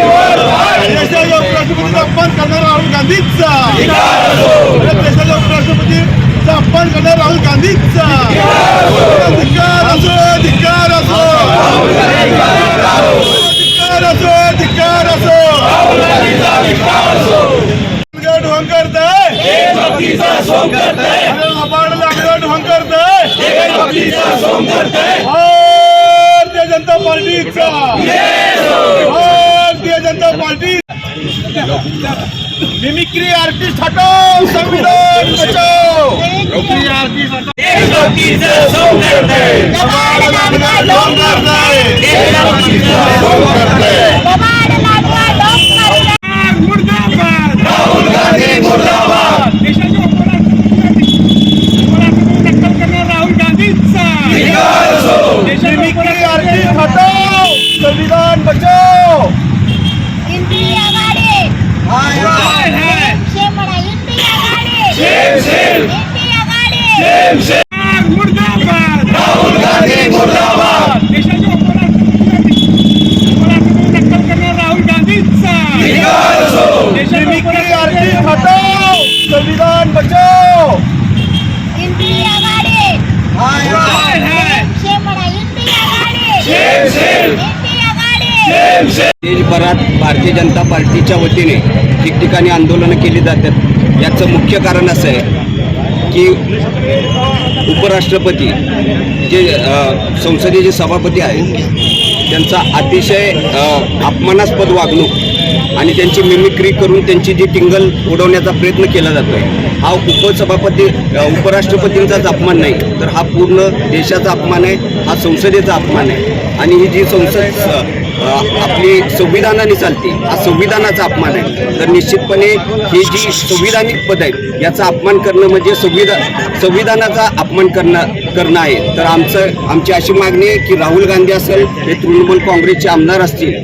देशाच्या उपराष्ट्रपतीचा अपमान करणारा राहुल गांधींचा देशाच्या उपराष्ट्रपतीचा अपमान करणारा राहुल गांधींचा धिक्कार असो. धिक्कार असो धिक्कार असो. धिक्कार असो ढोंग करताय. भारतीय जनता पार्टीचा Bharatiya Janata party mimicry artist हटाओ संविधान बचाओ मिमिक्री आर्टिस्ट हटाओ कमाल लागला ढोंग करताय ढोंग करताय मुर्दाबाद राहुल गांधी मुर्दाबाद देशाच्या उपराष्ट्रपती टक्कर करणार राहुल गांधींचा मिमिक्री आर्टिस्ट हटाओ संविधान बचाओ। इंडिया गाडी। हाय हाय। शेमडा इंडिया गाडी। इंडिया गाडी। मुर्दाबाद। राहुल गांधी मुर्दाबाद। देशाच्या उपराष्ट्रपती टक्कर करणार राहुल गांधींचा। मिमिक्री आर्टिस्ट हटाओ संविधान बचाओ इंडिया गाडी हाय हाय शेमडा इंडिया गाडी इंडिया गाडी देशभरात भारतीय जनता पार्टीच्या वतीने ठिकठिकाणी आंदोलनं केली जातात. याचं मुख्य कारण असं आहे की उपराष्ट्रपती जे संसदेचे सभापती आहेत त्यांचा अतिशय अपमानास्पद वागणूक आणि त्यांची मिमिक्री करून त्यांची जी टिंगल उडवण्याचा प्रयत्न केला जातो आहे हा उपसभापती उपराष्ट्रपतींचाच अपमान नाही तर हा पूर्ण देशाचा अपमान आहे हा संसदेचा अपमान आहे. आणि ही जी संसद आपली संविधानाने चालते. हा संविधानाचा अपमान आहे. तर निश्चितपणे ही जी संविधानिक पद आहेत याचा अपमान करणं म्हणजे संविधान संविधानाचा अपमान करणं करणं आहे. तर आमचं आमची अशी मागणी आहे की राहुल गांधी असेल हे तृणमूल काँग्रेसचे आमदार असतील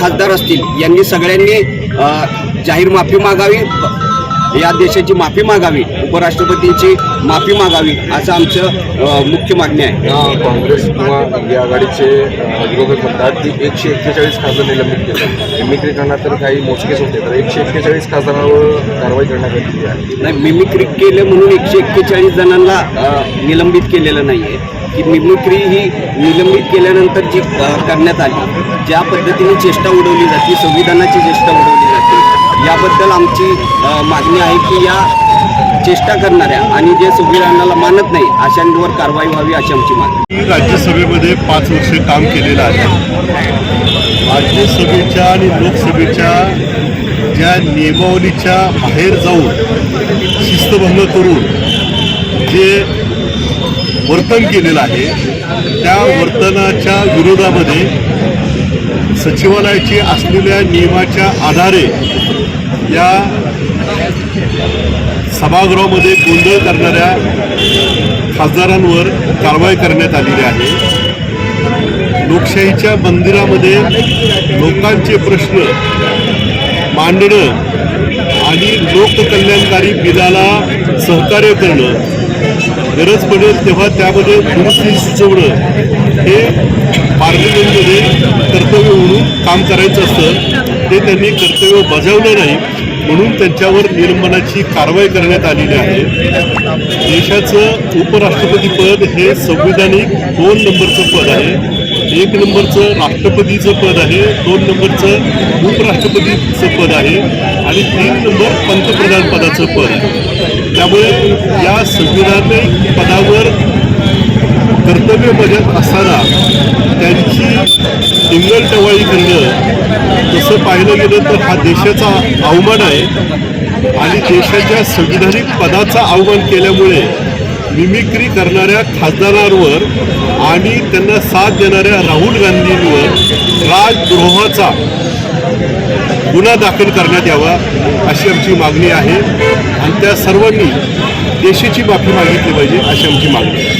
खासदार असतील यांनी सगळ्यांनी जाहीर माफी मागावी. या देशाची माफी मागावी उपराष्ट्रपतींची माफी मागावी असं आमचं मुख्य मागणी आहे. या काँग्रेस किंवा इंडिया आघाडीचे विरोधक म्हणतात की एकशे एक्केचाळीस खासदार निलंबित केले. मिमिक्री करणार तर काही मोजकेच होते तर एकशे एक्केचाळीस खासदारांवर कारवाई करण्यात आलेली आहे. नाही मिमिक्री केलं म्हणून एकशे एक्केचाळीस जणांना निलंबित केलेलं नाही आहे की मिमिक्री ही निलंबित केल्यानंतर जी करण्यात आली ज्या पद्धतीने चेष्टा उडवली जाते संविधानाची चेष्टा उडवली जाते याबद्दल आमची मागणी आहे की या चेष्टा करणाऱ्या आणि जे संविधानाला मानत नाही अशांवर कारवाई व्हावी अशी आमची मागणी मी राज्यसभेमध्ये पाच वर्षे काम केलेलं आहे. राज्यसभेच्या आणि लोकसभेच्या ज्या नियमावलीच्या बाहेर जाऊन शिस्तभंग करून जे वर्तन केलेलं आहे त्या वर्तनाच्या विरोधामध्ये सचिवालयाची असलेल्या नियमाच्या आधारे या सभागृहामध्ये गोंधळ करणाऱ्या खासदारांवर कारवाई करण्यात आलेली आहे. लोकशाहीच्या मंदिरामध्ये लोकांचे प्रश्न मांडणं आणि लोककल्याणकारी बिलाला सहकार्य करणं गरज पडेल तेव्हा त्यामध्ये दुरुस्ती सुचवणं हे पार्लमेंटमध्ये काम करायचं असतं ते त्यांनी कर्तव्य बजावलं नाही म्हणून त्यांच्यावर निलंबनाची कारवाई करण्यात आलेली आहे. देशाचं उपराष्ट्रपती पद हे संविधानिक दोन नंबरचं पद आहे. एक नंबरचं राष्ट्रपतीचं पद आहे दोन नंबरचं उपराष्ट्रपतीचं पद आहे आणि तीन नंबर पंतप्रधान पदाचं पद आहे. त्यामुळे या संविधानिक पदावर कर्तव्य बजावत असताना त्यांची टिंगल टवाळी करणं तसं पाहिलं गेलं तर हा देशाचा अवमान आहे. आणि देशाच्या संविधानिक पदाचा अवमान केल्यामुळे मिमिक्री करणाऱ्या खासदारांवर आणि त्यांना साथ देणाऱ्या राहुल गांधींवर राजद्रोहाचा गुन्हा दाखल करण्यात यावा अशी आमची मागणी आहे. आणि त्या सर्वांनी देशाची माफी मागितली पाहिजे अशी आमची मागणी आहे.